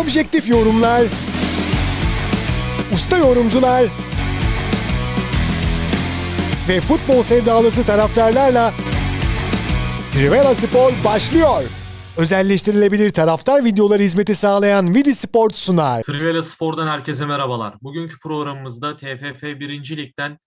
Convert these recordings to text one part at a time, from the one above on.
Objektif yorumlar, usta yorumcular ve futbol sevdalısı taraftarlarla Trivela Spor başlıyor. Özelleştirilebilir taraftar videoları hizmeti sağlayan Vidi Sport sunar. Trivela Spor'dan herkese merhabalar. Bugünkü programımızda TFF 1. Lig'den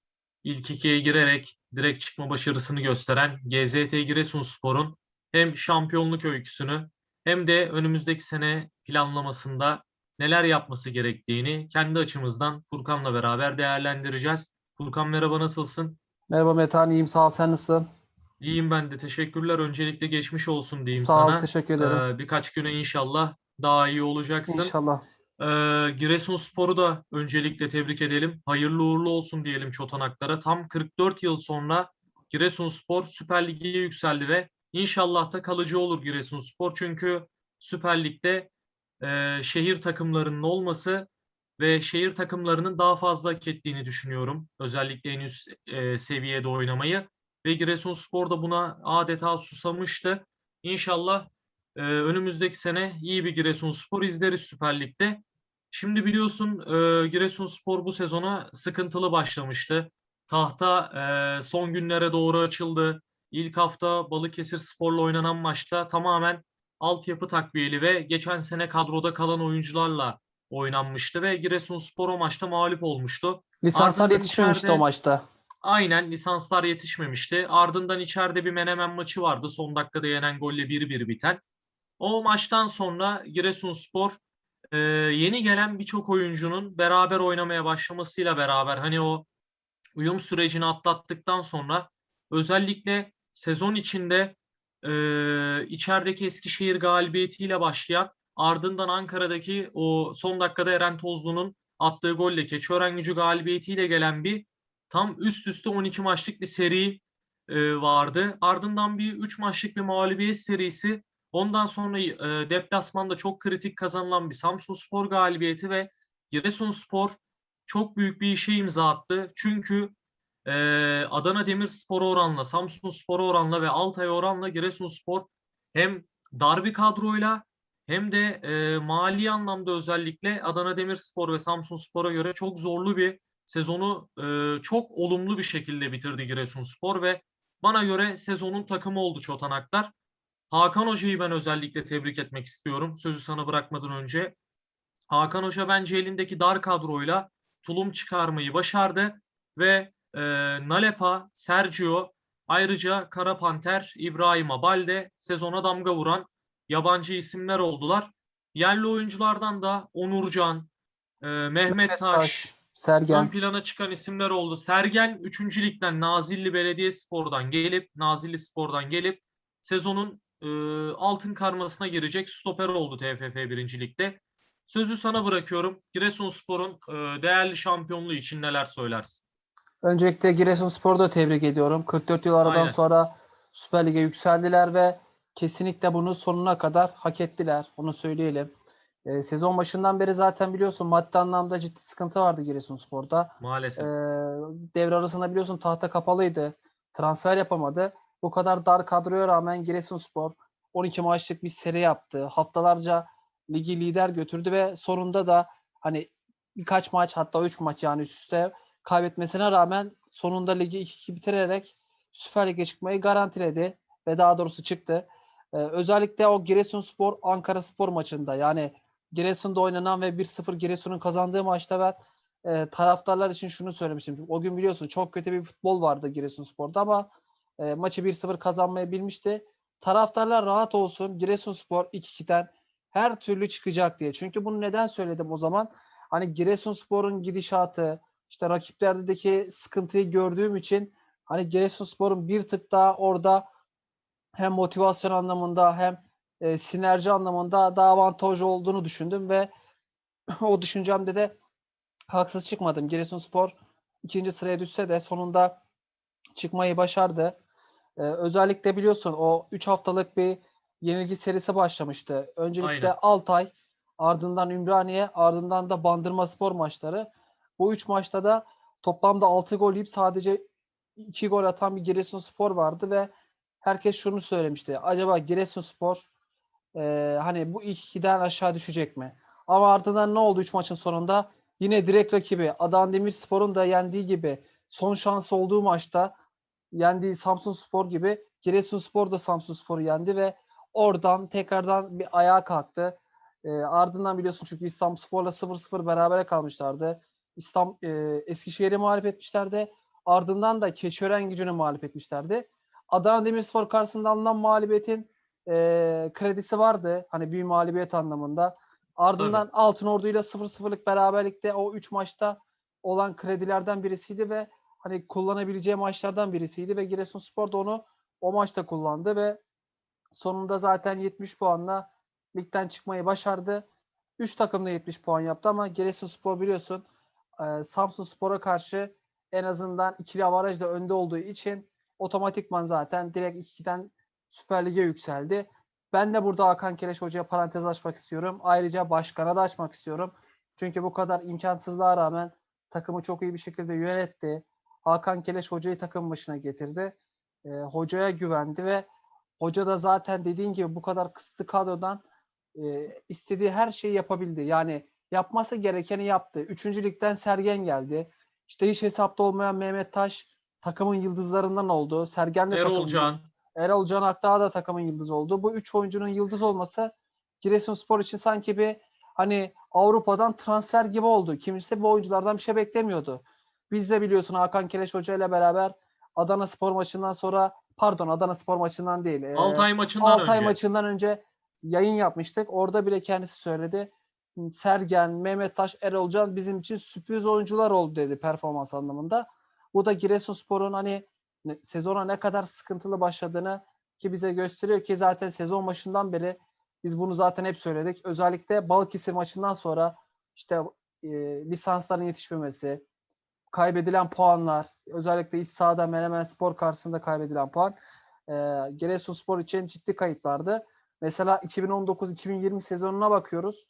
ilk ikiye girerek direkt çıkma başarısını gösteren GZT Giresunspor'un hem şampiyonluk öyküsünü hem de önümüzdeki sene planlamasında neler yapması gerektiğini kendi açımızdan Furkan'la beraber değerlendireceğiz. Furkan merhaba nasılsın? Merhaba Metehan, iyiyim sağ ol. Sen nasılsın? İyiyim ben de teşekkürler. Öncelikle geçmiş olsun diyeyim Sağ ol, sana. teşekkür ederim. Ee, birkaç güne inşallah daha iyi olacaksın. İnşallah. Ee, Giresunspor'u da öncelikle tebrik edelim. Hayırlı uğurlu olsun diyelim çotanaklara. Tam 44 yıl sonra Giresunspor Süper Lig'e yükseldi ve inşallah da kalıcı olur Giresunspor. Çünkü Süper Lig'de e, şehir takımlarının olması ve şehir takımlarının daha fazla hak ettiğini düşünüyorum. Özellikle en üst e, seviyede oynamayı. Ve Giresunspor da buna adeta susamıştı. İnşallah ee, önümüzdeki sene iyi bir Giresunspor izleriz Süper Lig'de. Şimdi biliyorsun e, Giresunspor bu sezona sıkıntılı başlamıştı. Tahta e, son günlere doğru açıldı. İlk hafta Balıkesir Spor'la oynanan maçta tamamen altyapı takviyeli ve geçen sene kadroda kalan oyuncularla oynanmıştı ve Giresunspor o maçta mağlup olmuştu. Lisanslar Ardından yetişmemişti içeride- o maçta. Aynen lisanslar yetişmemişti. Ardından içeride bir Menemen maçı vardı. Son dakikada yenen golle 1-1 biten. O maçtan sonra Giresunspor e, yeni gelen birçok oyuncunun beraber oynamaya başlamasıyla beraber hani o uyum sürecini atlattıktan sonra özellikle sezon içinde e, içerideki Eskişehir galibiyetiyle başlayan ardından Ankara'daki o son dakikada Eren Tozlu'nun attığı golle Keçiören gücü galibiyetiyle gelen bir tam üst üste 12 maçlık bir seri e, vardı. Ardından bir 3 maçlık bir mağlubiyet serisi Ondan sonra e, deplasmanda çok kritik kazanılan bir Samsunspor galibiyeti ve Giresunspor çok büyük bir işe imza attı. Çünkü e, Adana Demirspor'a oranla, Samsunspor'a oranla ve Altay oranla Giresunspor hem dar bir kadroyla hem de e, mali anlamda özellikle Adana Demirspor ve Samsunspor'a göre çok zorlu bir sezonu e, çok olumlu bir şekilde bitirdi Giresunspor ve bana göre sezonun takımı oldu Çotanaklar. Hakan Hoca'yı ben özellikle tebrik etmek istiyorum. Sözü sana bırakmadan önce. Hakan Hoca bence elindeki dar kadroyla tulum çıkarmayı başardı ve e, Nalepa, Sergio, ayrıca Kara Panter, İbrahim Abalde sezona damga vuran yabancı isimler oldular. Yerli oyunculardan da Onurcan, e, Mehmet, Taş, ön Sergen. plana çıkan isimler oldu. Sergen 3. ligden Nazilli Belediyespor'dan gelip Nazilli Spor'dan gelip sezonun e, altın karmasına girecek stoper oldu TFF 1. Lig'de. Sözü sana bırakıyorum. Giresunspor'un e, değerli şampiyonluğu için neler söylersin? Öncelikle Giresunspor'u da tebrik ediyorum. 44 yıl aradan Aynen. sonra Süper Lig'e yükseldiler ve kesinlikle bunu sonuna kadar hak ettiler. Onu söyleyelim. Ee, sezon başından beri zaten biliyorsun maddi anlamda ciddi sıkıntı vardı Giresunspor'da. Maalesef. Ee, devre arasında biliyorsun tahta kapalıydı. Transfer yapamadı. Bu kadar dar kadroya rağmen Giresunspor 12 maçlık bir seri yaptı. Haftalarca ligi lider götürdü ve sonunda da hani birkaç maç hatta 3 maç yani üst üste kaybetmesine rağmen sonunda ligi 2-2 bitirerek Süper Lig'e çıkmayı garantiledi ve daha doğrusu çıktı. Ee, özellikle o Giresunspor Ankara Spor maçında yani Giresun'da oynanan ve 1-0 Giresun'un kazandığı maçta ben e, taraftarlar için şunu söylemiştim. O gün biliyorsun çok kötü bir futbol vardı Giresunspor'da ama e, maçı 1-0 kazanmayı bilmişti. Taraftarlar rahat olsun. Giresunspor 2-2'den her türlü çıkacak diye. Çünkü bunu neden söyledim o zaman? Hani Giresunspor'un gidişatı, işte rakiplerdeki sıkıntıyı gördüğüm için hani Giresunspor'un bir tık daha orada hem motivasyon anlamında hem e, sinerji anlamında daha avantajlı olduğunu düşündüm ve o düşüncemde de haksız çıkmadım. Giresunspor ikinci sıraya düşse de sonunda çıkmayı başardı. Ee, özellikle biliyorsun o 3 haftalık bir yenilgi serisi başlamıştı. Öncelikle Aynen. Altay, ardından Ümraniye, ardından da Bandırma Spor maçları. Bu 3 maçta da toplamda 6 gol yiyip sadece 2 gol atan bir Giresunspor vardı ve herkes şunu söylemişti. Acaba Giresunspor e, hani bu ilk ikiden aşağı düşecek mi? Ama ardından ne oldu 3 maçın sonunda? Yine direkt rakibi Adana Demirspor'un da yendiği gibi son şansı olduğu maçta yendiği Samsunspor gibi Giresunspor da Samsunspor'u yendi ve oradan tekrardan bir ayağa kalktı. Ee, ardından biliyorsun çünkü İstanbulspor'la 0-0 berabere kalmışlardı. İstanbul e, Eskişehir'i mağlup etmişlerdi. Ardından da Keçiören gücünü mağlup etmişlerdi. Adana Demirspor karşısında alınan mağlubiyetin e, kredisi vardı. Hani bir mağlubiyet anlamında. Ardından Altınordu ile 0-0'lık beraberlikte o 3 maçta olan kredilerden birisiydi ve hani kullanabileceği maçlardan birisiydi ve Giresunspor da onu o maçta kullandı ve sonunda zaten 70 puanla ligden çıkmayı başardı. 3 takım da 70 puan yaptı ama Giresunspor biliyorsun e, Samsunspor'a karşı en azından ikili avarajla önde olduğu için otomatikman zaten direkt 2'den Süper Lig'e yükseldi. Ben de burada Hakan Keleş Hoca'ya parantez açmak istiyorum. Ayrıca başkana da açmak istiyorum. Çünkü bu kadar imkansızlığa rağmen takımı çok iyi bir şekilde yönetti. Hakan Keleş Hoca'yı takım başına getirdi. E, hocaya güvendi ve hoca da zaten dediğin gibi bu kadar kısıtlı kadrodan e, istediği her şeyi yapabildi. Yani yapması gerekeni yaptı. Üçüncü ligden Sergen geldi. İşte hiç hesapta olmayan Mehmet Taş takımın yıldızlarından oldu. Sergen de Erol Can. Erol Can Akdağ da takımın yıldızı oldu. Bu üç oyuncunun yıldız olması Giresunspor için sanki bir hani Avrupa'dan transfer gibi oldu. Kimse bu oyunculardan bir şey beklemiyordu. Biz de biliyorsun Hakan Keleş Hoca ile beraber Adana Spor maçından sonra pardon Adana Spor maçından değil. Altay maçından Altay önce. maçından önce yayın yapmıştık. Orada bile kendisi söyledi. Sergen, Mehmet Taş, Erol Can bizim için sürpriz oyuncular oldu dedi performans anlamında. Bu da Giresunspor'un hani sezona ne kadar sıkıntılı başladığını ki bize gösteriyor ki zaten sezon başından beri biz bunu zaten hep söyledik. Özellikle Balıkesir maçından sonra işte e, lisansların yetişmemesi, kaybedilen puanlar, özellikle iç sahada Menemen Spor karşısında kaybedilen puan e, Giresunspor için ciddi kayıplardı. Mesela 2019-2020 sezonuna bakıyoruz.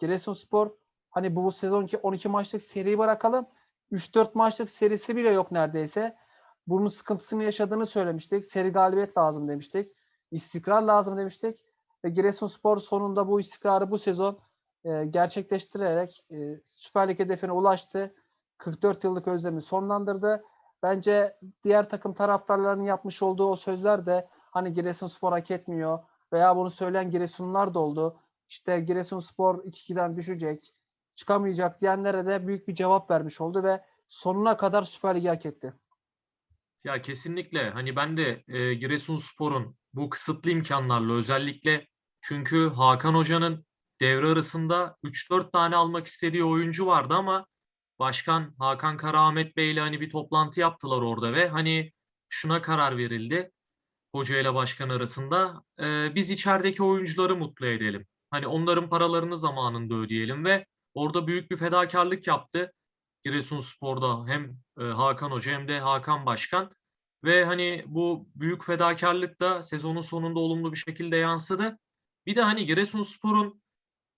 Giresunspor hani bu sezonki 12 maçlık seriyi bırakalım. 3-4 maçlık serisi bile yok neredeyse. Bunun sıkıntısını yaşadığını söylemiştik. Seri galibiyet lazım demiştik. İstikrar lazım demiştik. Ve Giresunspor sonunda bu istikrarı bu sezon e, gerçekleştirerek e, Süper Lig hedefine ulaştı. 44 yıllık özlemi sonlandırdı. Bence diğer takım taraftarlarının yapmış olduğu o sözler de hani Giresunspor hak etmiyor veya bunu söyleyen Giresunlular da oldu. İşte Giresunspor 2-2'den düşecek, çıkamayacak diyenlere de büyük bir cevap vermiş oldu ve sonuna kadar Süper Lig'i hak etti. Ya kesinlikle hani ben de e, Giresunspor'un bu kısıtlı imkanlarla özellikle çünkü Hakan Hoca'nın devre arasında 3-4 tane almak istediği oyuncu vardı ama Başkan Hakan Karaahmet Bey ile hani bir toplantı yaptılar orada ve hani şuna karar verildi hoca ile başkan arasında e, biz içerideki oyuncuları mutlu edelim. Hani onların paralarını zamanında ödeyelim ve orada büyük bir fedakarlık yaptı. Giresunspor'da hem e, Hakan Hoca hem de Hakan Başkan ve hani bu büyük fedakarlık da sezonun sonunda olumlu bir şekilde yansıdı. Bir de hani Giresunspor'un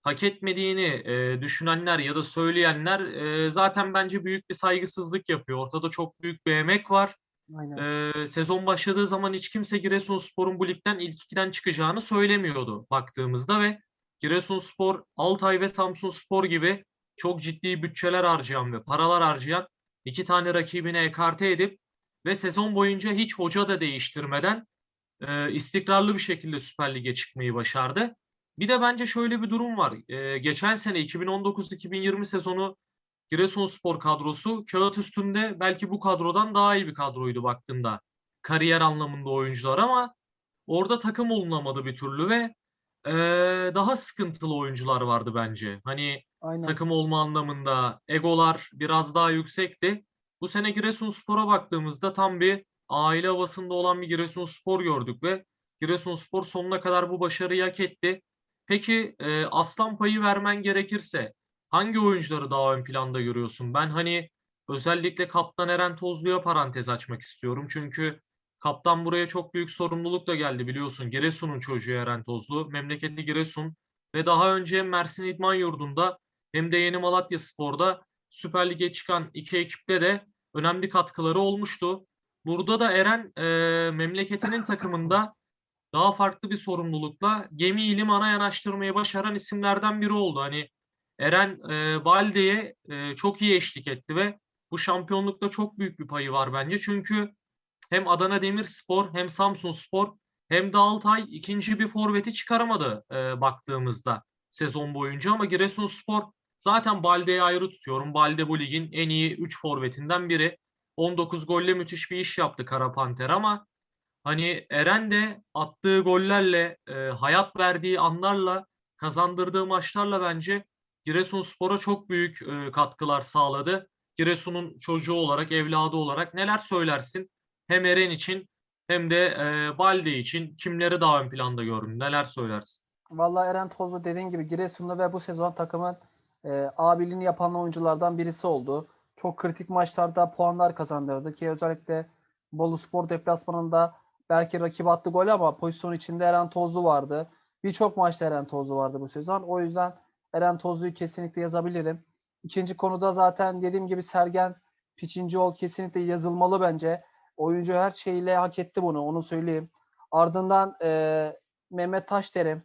hak etmediğini e, düşünenler ya da söyleyenler e, zaten bence büyük bir saygısızlık yapıyor. Ortada çok büyük bir emek var. Aynen. Ee, sezon başladığı zaman hiç kimse Giresunspor'un bu ligden ilk ikiden çıkacağını söylemiyordu baktığımızda ve Giresunspor, Altay ve Samsunspor gibi çok ciddi bütçeler harcayan ve paralar harcayan iki tane rakibine ekarte edip ve sezon boyunca hiç hoca da değiştirmeden e, istikrarlı bir şekilde Süper Lig'e çıkmayı başardı. Bir de bence şöyle bir durum var. E, geçen sene 2019-2020 sezonu Giresunspor kadrosu kağıt üstünde belki bu kadrodan daha iyi bir kadroydu baktığında. Kariyer anlamında oyuncular ama orada takım olunamadı bir türlü ve eee, daha sıkıntılı oyuncular vardı bence. Hani Aynen. takım olma anlamında egolar biraz daha yüksekti. Bu sene Giresunspor'a baktığımızda tam bir aile havasında olan bir Giresunspor gördük ve Giresunspor sonuna kadar bu başarıyı hak etti. Peki e, aslan payı vermen gerekirse hangi oyuncuları daha ön planda görüyorsun? Ben hani özellikle kaptan Eren Tozlu'ya parantez açmak istiyorum. Çünkü kaptan buraya çok büyük sorumlulukla geldi biliyorsun. Giresun'un çocuğu Eren Tozlu. Memleketi Giresun ve daha önce hem Mersin İdman Yurdu'nda hem de Yeni Malatya Spor'da Süper Lig'e çıkan iki ekiple de önemli katkıları olmuştu. Burada da Eren e, memleketinin takımında daha farklı bir sorumlulukla gemiyi limana yanaştırmayı başaran isimlerden biri oldu. Hani Eren e, Balde'ye e, çok iyi eşlik etti ve bu şampiyonlukta çok büyük bir payı var bence. Çünkü hem Adana Demirspor hem Samsunspor hem de Altay ikinci bir forveti çıkaramadı e, baktığımızda sezon boyunca ama Giresunspor zaten Balde'yi ayrı tutuyorum. Balde bu ligin en iyi 3 forvetinden biri. 19 golle müthiş bir iş yaptı Kara Panter ama hani Eren de attığı gollerle, e, hayat verdiği anlarla, kazandırdığı maçlarla bence Giresunspor'a çok büyük e, katkılar sağladı. Giresun'un çocuğu olarak, evladı olarak neler söylersin? Hem Eren için hem de e, Balde için kimleri daha ön planda gördün? Neler söylersin? Vallahi Eren Tozlu dediğin gibi Giresunlu ve bu sezon takımın e, abiliğini yapan oyunculardan birisi oldu. Çok kritik maçlarda puanlar kazandırdı ki özellikle Bolu Spor deplasmanında belki rakip attı gol ama pozisyon içinde Eren Tozlu vardı. Birçok maçta Eren Tozlu vardı bu sezon. O yüzden Eren Tozlu'yu kesinlikle yazabilirim. İkinci konuda zaten dediğim gibi Sergen Piçincioğlu kesinlikle yazılmalı bence. Oyuncu her şeyle hak etti bunu onu söyleyeyim. Ardından e, Mehmet Taşderim.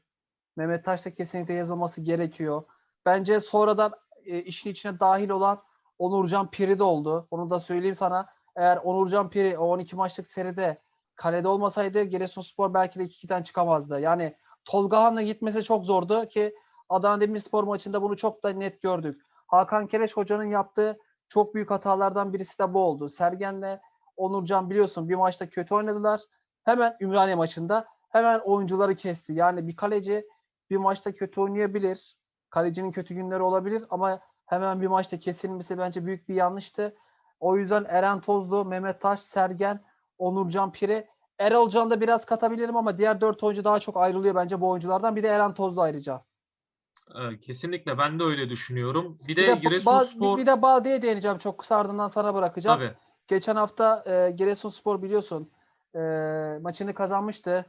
Mehmet Taş da kesinlikle yazılması gerekiyor. Bence sonradan e, işin içine dahil olan Onurcan Piri de oldu. Onu da söyleyeyim sana. Eğer Onurcan Piri o 12 maçlık seride kalede olmasaydı Giresunspor belki de 2-2'den çıkamazdı. Yani Tolga Han'la gitmesi çok zordu ki Adana Demirspor maçında bunu çok da net gördük. Hakan Kereş hocanın yaptığı çok büyük hatalardan birisi de bu oldu. Sergen'le Onurcan biliyorsun bir maçta kötü oynadılar. Hemen Ümraniye maçında hemen oyuncuları kesti. Yani bir kaleci bir maçta kötü oynayabilir. Kalecinin kötü günleri olabilir ama hemen bir maçta kesilmesi bence büyük bir yanlıştı. O yüzden Eren Tozlu, Mehmet Taş, Sergen, Onurcan Pire, Erol Can'ı da biraz katabilirim ama diğer dört oyuncu daha çok ayrılıyor bence bu oyunculardan. Bir de Eren Tozlu ayrıca. E, kesinlikle ben de öyle düşünüyorum. Bir Bir de Giresunspor bir de Balde'ye değineceğim çok kısa ardından sana bırakacağım. tabii Geçen hafta e, Giresunspor biliyorsun e, maçını kazanmıştı.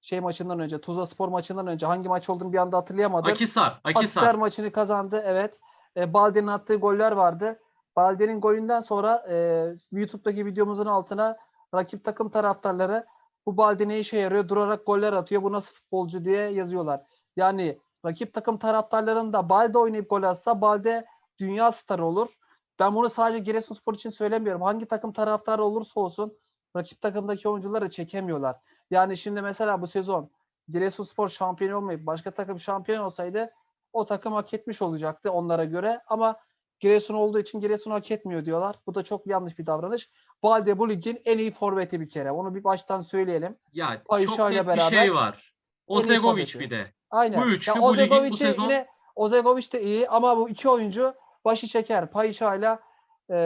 Şey maçından önce, Tuzla Spor maçından önce hangi maç olduğunu bir anda hatırlayamadım. Akisar, Akisar Akisar. maçını kazandı evet. E, Balde'nin attığı goller vardı. Balde'nin golünden sonra e, YouTube'daki videomuzun altına rakip takım taraftarları bu Balde ne işe yarıyor? Durarak goller atıyor. Bu nasıl futbolcu diye yazıyorlar. Yani rakip takım taraftarlarının da Balde oynayıp gol atsa Balde dünya starı olur. Ben bunu sadece Giresunspor için söylemiyorum. Hangi takım taraftarı olursa olsun rakip takımdaki oyuncuları çekemiyorlar. Yani şimdi mesela bu sezon Giresunspor şampiyon olmayıp başka takım şampiyon olsaydı o takım hak etmiş olacaktı onlara göre ama Giresun olduğu için Giresun hak etmiyor diyorlar. Bu da çok yanlış bir davranış. Balde bu ligin en iyi forveti bir kere. Onu bir baştan söyleyelim. Ya Payşa çok net bir şey beraber var. Ozegovic bir de. Aynen. Bu üçlü Ya bu ligin bu sezon yine Ozegovic de iyi ama bu iki oyuncu başı çeker. Payşa ile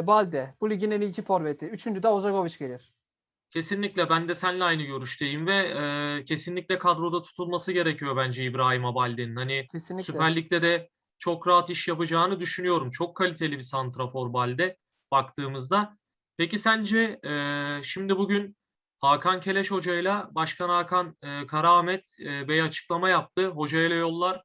Balde. Bu ligin en iyi iki forveti. Üçüncü de Ozegovic gelir. Kesinlikle ben de seninle aynı görüşteyim ve e, kesinlikle kadroda tutulması gerekiyor bence İbrahim Abalde'nin. Hani Kesinlikle. Süper Lig'de de çok rahat iş yapacağını düşünüyorum. Çok kaliteli bir santrafor Balde baktığımızda. Peki sence e, şimdi bugün Hakan Keleş Hoca ile Başkan Hakan e, Karaahmet e, Bey açıklama yaptı. Hoca ile yollar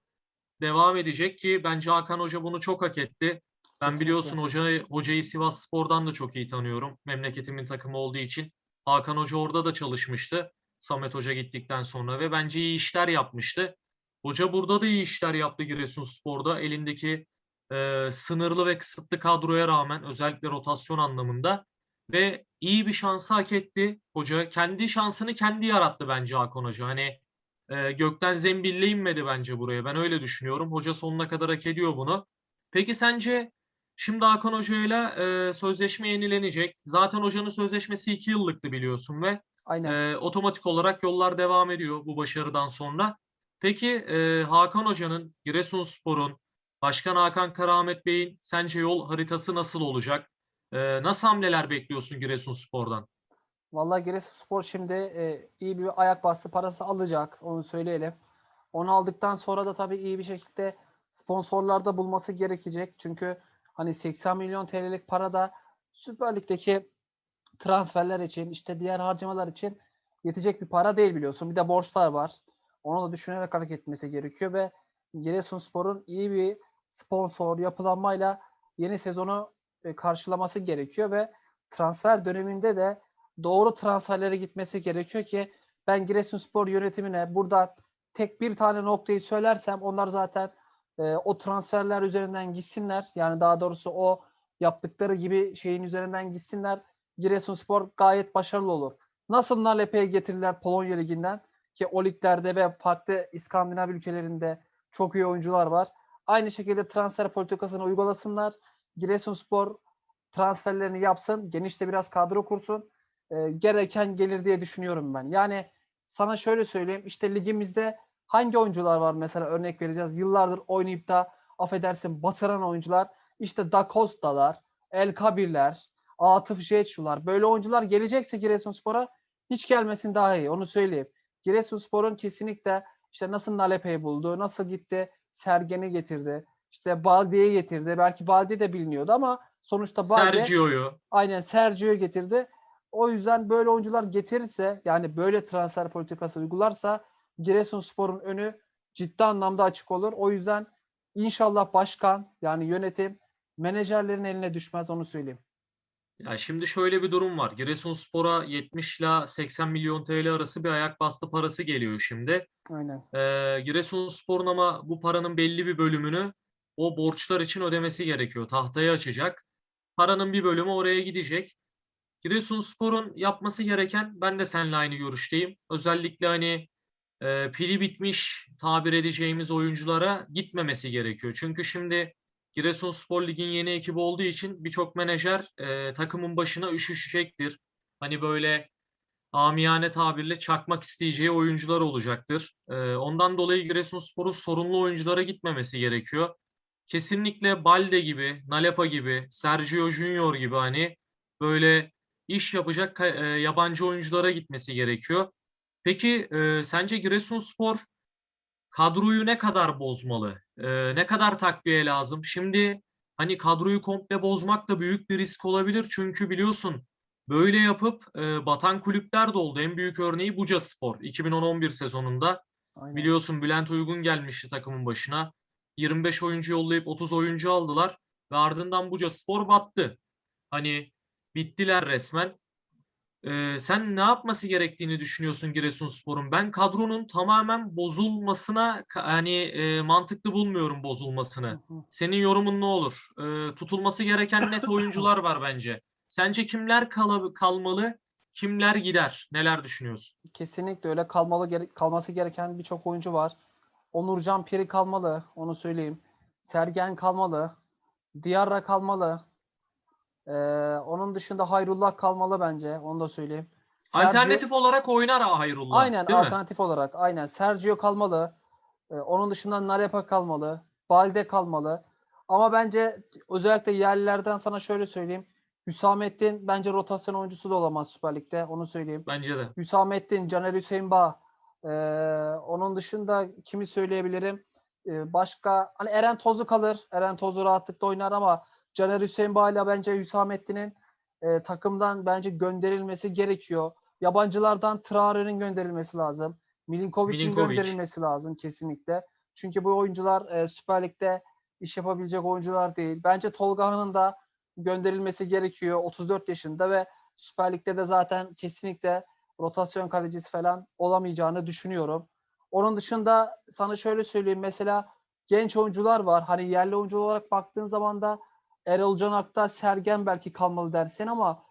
devam edecek ki bence Hakan Hoca bunu çok hak etti. Ben Kesinlikle. biliyorsun hocayı, hocayı Sivas Spor'dan da çok iyi tanıyorum. Memleketimin takımı olduğu için. Hakan Hoca orada da çalışmıştı. Samet Hoca gittikten sonra ve bence iyi işler yapmıştı. Hoca burada da iyi işler yaptı Giresunspor'da. Elindeki e, sınırlı ve kısıtlı kadroya rağmen özellikle rotasyon anlamında ve iyi bir şansı hak etti. Hoca kendi şansını kendi yarattı bence Hakan Hoca. Hani e, gökten zembille inmedi bence buraya. Ben öyle düşünüyorum. Hoca sonuna kadar hak ediyor bunu. Peki sence şimdi Hakan Hoca'yla e, sözleşme yenilenecek. Zaten hocanın sözleşmesi 2 yıllıktı biliyorsun ve Aynen. e, otomatik olarak yollar devam ediyor bu başarıdan sonra. Peki e, Hakan Hoca'nın, Giresunspor'un, Başkan Hakan Karaahmet Bey'in sence yol haritası nasıl olacak? E, nasıl hamleler bekliyorsun Giresunspor'dan? Vallahi Giresunspor şimdi e, iyi bir ayak bastı parası alacak. Onu söyleyelim. Onu aldıktan sonra da tabii iyi bir şekilde sponsorlarda bulması gerekecek. Çünkü hani 80 milyon TL'lik para da Süper Lig'deki transferler için işte diğer harcamalar için yetecek bir para değil biliyorsun. Bir de borçlar var. Onu da düşünerek hareket etmesi gerekiyor ve Giresunspor'un iyi bir sponsor yapılanmayla yeni sezonu e, karşılaması gerekiyor ve transfer döneminde de doğru transferlere gitmesi gerekiyor ki ben Giresunspor yönetimine burada tek bir tane noktayı söylersem onlar zaten e, o transferler üzerinden gitsinler. Yani daha doğrusu o yaptıkları gibi şeyin üzerinden gitsinler. Giresunspor gayet başarılı olur. Nasıl Nalepe'ye getirirler Polonya Ligi'nden ki o liglerde ve farklı İskandinav ülkelerinde çok iyi oyuncular var. Aynı şekilde transfer politikasını uygulasınlar. Giresunspor transferlerini yapsın. Geniş de biraz kadro kursun. E, gereken gelir diye düşünüyorum ben. Yani sana şöyle söyleyeyim. işte ligimizde hangi oyuncular var mesela örnek vereceğiz. Yıllardır oynayıp da affedersin batıran oyuncular. İşte Da Costa'lar, El Kabirler, Atıf Jetşular. Böyle oyuncular gelecekse Giresunspor'a hiç gelmesin daha iyi. Onu söyleyeyim. Giresunspor'un kesinlikle işte nasıl Nalepe'yi buldu, nasıl gitti Sergen'i getirdi. İşte Baldi'yi getirdi. Belki Baldi de biliniyordu ama sonuçta Baldi Sergio'yu aynen Sergio'yu getirdi. O yüzden böyle oyuncular getirirse yani böyle transfer politikası uygularsa Giresunspor'un önü ciddi anlamda açık olur. O yüzden inşallah başkan yani yönetim menajerlerin eline düşmez onu söyleyeyim. Ya şimdi şöyle bir durum var. Giresunspor'a 70 ile 80 milyon TL arası bir ayak bastı parası geliyor şimdi. Aynen. Ee, Giresunspor'un ama bu paranın belli bir bölümünü o borçlar için ödemesi gerekiyor. Tahtaya açacak. Paranın bir bölümü oraya gidecek. Giresunspor'un yapması gereken, ben de seninle aynı görüşteyim. Özellikle hani e, pili bitmiş tabir edeceğimiz oyunculara gitmemesi gerekiyor. Çünkü şimdi Giresunspor Lig'in yeni ekibi olduğu için birçok menajer e, takımın başına üşüşecektir. Hani böyle amiyane tabirle çakmak isteyeceği oyuncular olacaktır. Ee, ondan dolayı Giresunspor'un sorunlu oyunculara gitmemesi gerekiyor. Kesinlikle Balde gibi, Nalepa gibi, Sergio Junior gibi hani böyle iş yapacak e, yabancı oyunculara gitmesi gerekiyor. Peki e, sence Giresunspor kadroyu ne kadar bozmalı? E, ne kadar takviye lazım? Şimdi hani kadroyu komple bozmak da büyük bir risk olabilir. Çünkü biliyorsun Böyle yapıp e, batan kulüpler de oldu. En büyük örneği Bucaspor 2010-11 sezonunda. Aynen. Biliyorsun Bülent Uygun gelmişti takımın başına. 25 oyuncu yollayıp 30 oyuncu aldılar ve ardından Bucaspor battı. Hani bittiler resmen. E, sen ne yapması gerektiğini düşünüyorsun Giresunspor'un? Ben kadronun tamamen bozulmasına hani e, mantıklı bulmuyorum bozulmasını. Senin yorumun ne olur? E, tutulması gereken net oyuncular var bence. Sence kimler kala- kalmalı, kimler gider? Neler düşünüyorsun? Kesinlikle öyle kalmalı gere- kalması gereken birçok oyuncu var. Onurcan Piri kalmalı, onu söyleyeyim. Sergen kalmalı. Diarra kalmalı. Ee, onun dışında Hayrullah kalmalı bence, onu da söyleyeyim. Sergio- Alternatif olarak oynar ha Hayrullah, Aynen değil mi? alternatif olarak. Aynen. Sergio kalmalı. Ee, onun dışında Nalepa kalmalı. Balde kalmalı. Ama bence özellikle yerlilerden sana şöyle söyleyeyim. Hüsamettin bence rotasyon oyuncusu da olamaz Süper Lig'de. Onu söyleyeyim. Bence de. Hüsamettin, Caner Hüseyin Bağ. Ee, onun dışında kimi söyleyebilirim? Ee, başka hani Eren Tozu kalır. Eren Tozu rahatlıkla oynar ama Caner Hüseyin Bağ ile bence Hüsamettin'in e, takımdan bence gönderilmesi gerekiyor. Yabancılardan Traore'nin gönderilmesi lazım. Milinkovic'in Milinkovic. gönderilmesi lazım kesinlikle. Çünkü bu oyuncular e, Süper Lig'de iş yapabilecek oyuncular değil. Bence Tolga'nın da gönderilmesi gerekiyor. 34 yaşında ve Süper Lig'de de zaten kesinlikle rotasyon kalecisi falan olamayacağını düşünüyorum. Onun dışında sana şöyle söyleyeyim mesela genç oyuncular var. Hani yerli oyuncu olarak baktığın zaman da Erol Can Akta, Sergen belki kalmalı dersin ama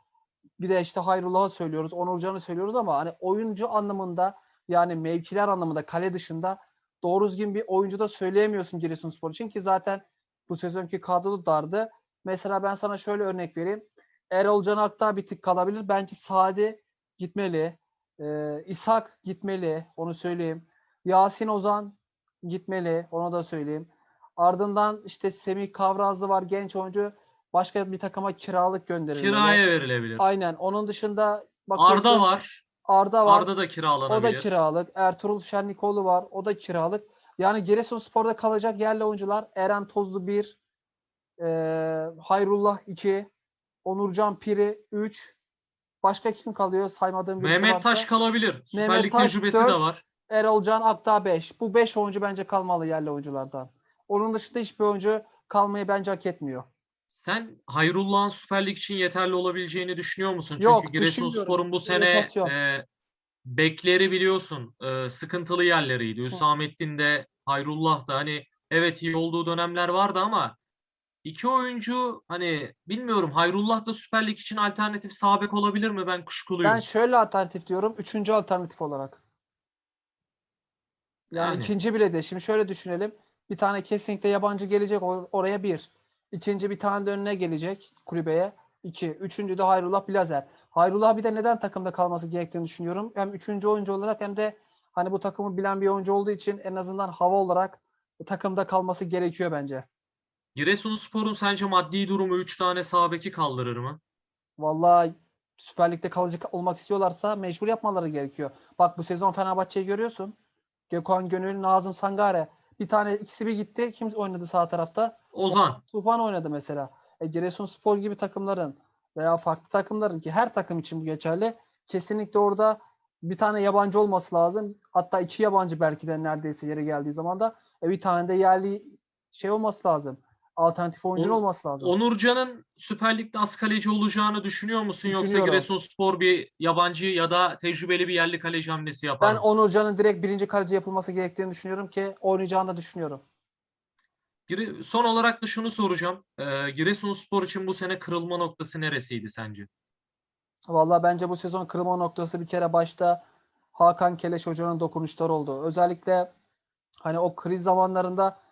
bir de işte Hayrullah'ı söylüyoruz, Onurcan'ı söylüyoruz ama hani oyuncu anlamında yani mevkiler anlamında kale dışında doğru düzgün bir oyuncu da söyleyemiyorsun Giresunspor için ki zaten bu sezonki kadro dardı. Mesela ben sana şöyle örnek vereyim. Erol Can Akta bir tık kalabilir. Bence Sadi gitmeli. Ee, İshak gitmeli. Onu söyleyeyim. Yasin Ozan gitmeli. Onu da söyleyeyim. Ardından işte Semih Kavrazlı var genç oyuncu. Başka bir takıma kiralık gönderilmeli. Kiraya verilebilir. Aynen. Onun dışında Arda var. Arda var. Arda da o da kiralanabilir. kiralık. Ertuğrul Şenlikoğlu var. O da kiralık. Yani Giresunspor'da kalacak yerli oyuncular Eren Tozlu 1, Hayrullah 2, Onurcan Piri 3. Başka kim kalıyor saymadığım birisi Mehmet varsa? Taş kalabilir. Süper Mehmet Lig tecrübesi de dört. var. Erol Can Akdağ 5. Bu 5 oyuncu bence kalmalı yerli oyunculardan. Onun dışında hiçbir oyuncu kalmayı bence hak etmiyor. Sen Hayrullah'ın Süper Lig için yeterli olabileceğini düşünüyor musun? Yok, Çünkü Giresunspor'un bu sene Rotasyon. e, bekleri biliyorsun e, sıkıntılı yerleriydi. Hüsamettin de Hayrullah da hani evet iyi olduğu dönemler vardı ama iki oyuncu hani bilmiyorum Hayrullah da Süper Lig için alternatif sağ bek olabilir mi? Ben kuşkuluyum. Ben şöyle alternatif diyorum. Üçüncü alternatif olarak. Yani, Yani. ikinci bile de. Şimdi şöyle düşünelim. Bir tane kesinlikle yabancı gelecek or- oraya bir. İkinci bir tane de önüne gelecek kulübeye. iki. Üçüncü de Hayrullah Blazer. Hayrullah bir de neden takımda kalması gerektiğini düşünüyorum. Hem üçüncü oyuncu olarak hem de hani bu takımı bilen bir oyuncu olduğu için en azından hava olarak takımda kalması gerekiyor bence. Giresunspor'un sence maddi durumu 3 tane sağ beki kaldırır mı? Vallahi Süper Lig'de kalıcı olmak istiyorlarsa mecbur yapmaları gerekiyor. Bak bu sezon Fenerbahçe'yi görüyorsun. Gökhan Gönül, Nazım Sangare. Bir tane ikisi bir gitti. Kim oynadı sağ tarafta? Ozan. Tufan oynadı mesela. E, Giresunspor gibi takımların veya farklı takımların ki her takım için bu geçerli. Kesinlikle orada bir tane yabancı olması lazım. Hatta iki yabancı belki de neredeyse yere geldiği zaman da e, bir tane de yerli şey olması lazım. Alternatif oyuncun On- olması lazım. Onurcan'ın Süper Lig'de az kaleci olacağını düşünüyor musun? Yoksa. Giresunspor bir yabancı ya da tecrübeli bir yerli kaleci hamlesi yapar Ben? Onurcan'ın direkt birinci kaleci yapılması gerektiğini düşünüyorum ki oynayacağını da düşünüyorum. Son olarak da şunu soracağım. Ee, Giresunspor için bu sene kırılma noktası neresiydi sence? Vallahi bence bu sezon kırılma noktası bir kere başta Hakan Keleş Hoca'nın dokunuşları oldu. Özellikle hani o kriz zamanlarında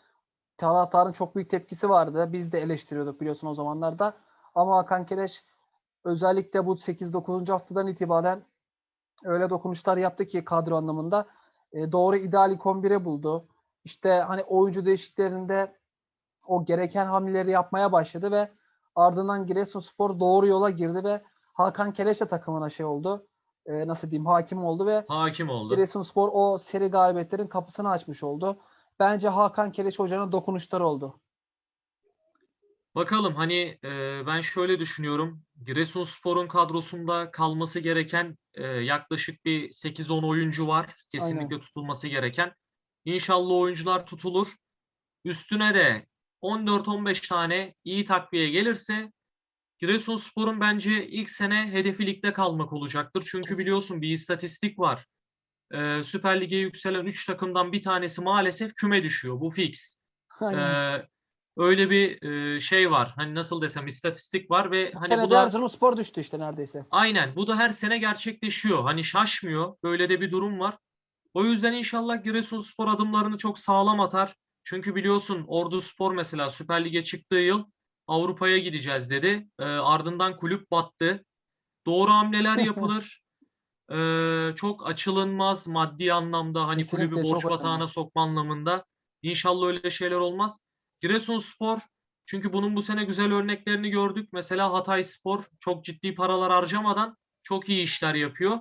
taraftarın çok büyük tepkisi vardı. Biz de eleştiriyorduk biliyorsun o zamanlarda. Ama Hakan Keleş özellikle bu 8-9. haftadan itibaren öyle dokunuşlar yaptı ki kadro anlamında e, doğru ideal ilk 11'e buldu. İşte hani oyuncu değişikliklerinde o gereken hamleleri yapmaya başladı ve ardından Giresunspor doğru yola girdi ve Hakan Keleş de takımına şey oldu. E, nasıl diyeyim hakim oldu ve Hakim oldu. Giresunspor o seri galibiyetlerin kapısını açmış oldu. Bence Hakan Keleş Hoca'nın dokunuşları oldu. Bakalım hani e, ben şöyle düşünüyorum. Giresunspor'un kadrosunda kalması gereken e, yaklaşık bir 8-10 oyuncu var. Kesinlikle tutulması gereken. İnşallah oyuncular tutulur. Üstüne de 14-15 tane iyi takviye gelirse Giresunspor'un bence ilk sene hedefi ligde kalmak olacaktır. Çünkü biliyorsun bir istatistik var. E, Süper Lig'e yükselen 3 takımdan bir tanesi maalesef küme düşüyor. Bu fix. Aynen. Ee, öyle bir e, şey var. Hani nasıl desem istatistik var ve Bu hani sene bu da Erzurumspor düştü işte neredeyse. aynen bu da her sene gerçekleşiyor. Hani şaşmıyor. Böyle de bir durum var. O yüzden inşallah Giresunspor adımlarını çok sağlam atar. Çünkü biliyorsun Orduspor mesela Süper Lig'e çıktığı yıl Avrupa'ya gideceğiz dedi. Ee, ardından kulüp battı. Doğru hamleler yapılır. Ee, çok açılınmaz maddi anlamda hani kulübü Kesinlikle, çok borç önemli. batağına sokma anlamında. İnşallah öyle şeyler olmaz. Giresunspor çünkü bunun bu sene güzel örneklerini gördük. Mesela Hatayspor çok ciddi paralar harcamadan çok iyi işler yapıyor.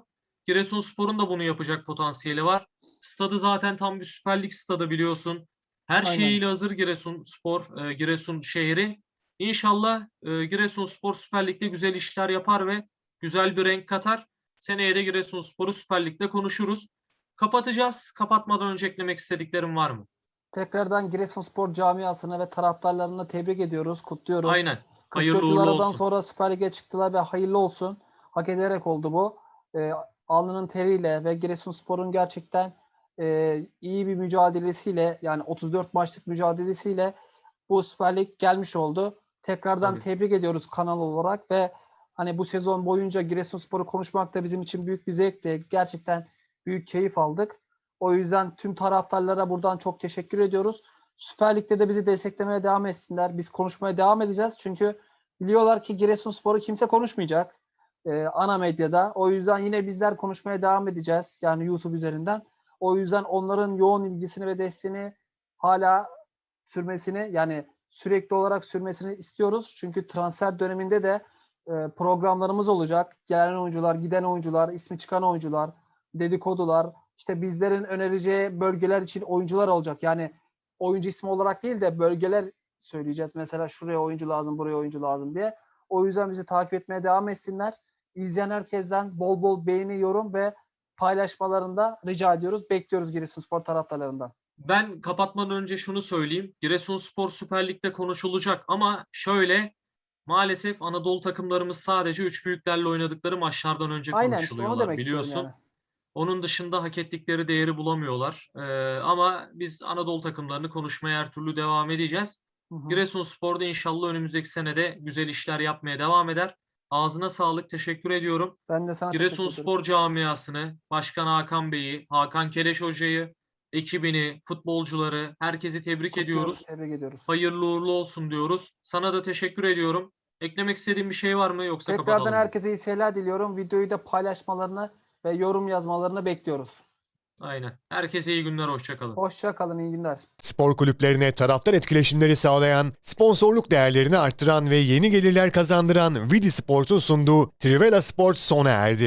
Giresunspor'un da bunu yapacak potansiyeli var. Stadı zaten tam bir Süper Lig stadı biliyorsun. Her Aynen. şeyiyle hazır Giresunspor, e, Giresun şehri. İnşallah e, Giresunspor Süper Lig'de güzel işler yapar ve güzel bir renk katar. Seneye de Giresunspor'u Süper Lig'de konuşuruz. Kapatacağız. Kapatmadan önce eklemek istediklerim var mı? Tekrardan Giresunspor camiasını ve taraftarlarını tebrik ediyoruz, kutluyoruz. Aynen. 44 Hayırlı uğurlu olsun. sonra Süper Lig'e çıktılar ve hayırlı olsun. Hak ederek oldu bu. Ee, alnının teriyle ve Giresunspor'un gerçekten e, iyi bir mücadelesiyle yani 34 maçlık mücadelesiyle bu Süper Lig gelmiş oldu. Tekrardan Tabii. tebrik ediyoruz kanal olarak ve hani bu sezon boyunca Giresunspor'u konuşmak da bizim için büyük bir zevkti. Gerçekten büyük keyif aldık. O yüzden tüm taraftarlara buradan çok teşekkür ediyoruz. Süper Lig'de de bizi desteklemeye devam etsinler. Biz konuşmaya devam edeceğiz. Çünkü biliyorlar ki Giresunspor'u kimse konuşmayacak. Ee, ana medyada. O yüzden yine bizler konuşmaya devam edeceğiz. Yani YouTube üzerinden. O yüzden onların yoğun ilgisini ve desteğini hala sürmesini yani sürekli olarak sürmesini istiyoruz. Çünkü transfer döneminde de e, programlarımız olacak. Gelen oyuncular, giden oyuncular, ismi çıkan oyuncular, dedikodular, işte bizlerin önereceği bölgeler için oyuncular olacak. Yani oyuncu ismi olarak değil de bölgeler söyleyeceğiz. Mesela şuraya oyuncu lazım, buraya oyuncu lazım diye. O yüzden bizi takip etmeye devam etsinler. İzleyen herkesten bol bol beğeni, yorum ve paylaşmalarında rica ediyoruz. Bekliyoruz Giresunspor taraftarlarından. Ben kapatmadan önce şunu söyleyeyim. Giresunspor Süper Lig'de konuşulacak ama şöyle maalesef Anadolu takımlarımız sadece üç büyüklerle oynadıkları maçlardan önce Aynen işte onu konuşuluyorlar demek istiyorum biliyorsun. yani. Onun dışında hak ettikleri değeri bulamıyorlar. Ee, ama biz Anadolu takımlarını konuşmaya her türlü devam edeceğiz. Hı hı. Giresunspor da inşallah önümüzdeki senede güzel işler yapmaya devam eder. Ağzına sağlık, teşekkür ediyorum. Ben de sana. Giresunspor camiasını, Başkan Hakan Bey'i, Hakan Keleş Hoca'yı, ekibini, futbolcuları, herkesi tebrik Kutluyoruz, ediyoruz. Tebrik ediyoruz. Hayırlı uğurlu olsun diyoruz. Sana da teşekkür ediyorum. Eklemek istediğin bir şey var mı yoksa Tekrardan kapatalım mı? herkese iyi seyirler diliyorum. Videoyu da paylaşmalarını ve yorum yazmalarını bekliyoruz. Aynen. Herkese iyi günler, hoşça kalın. Hoşça kalın, iyi günler. Spor kulüplerine taraftar etkileşimleri sağlayan, sponsorluk değerlerini arttıran ve yeni gelirler kazandıran Vidi Sport'un sunduğu Trivela Sport sona erdi.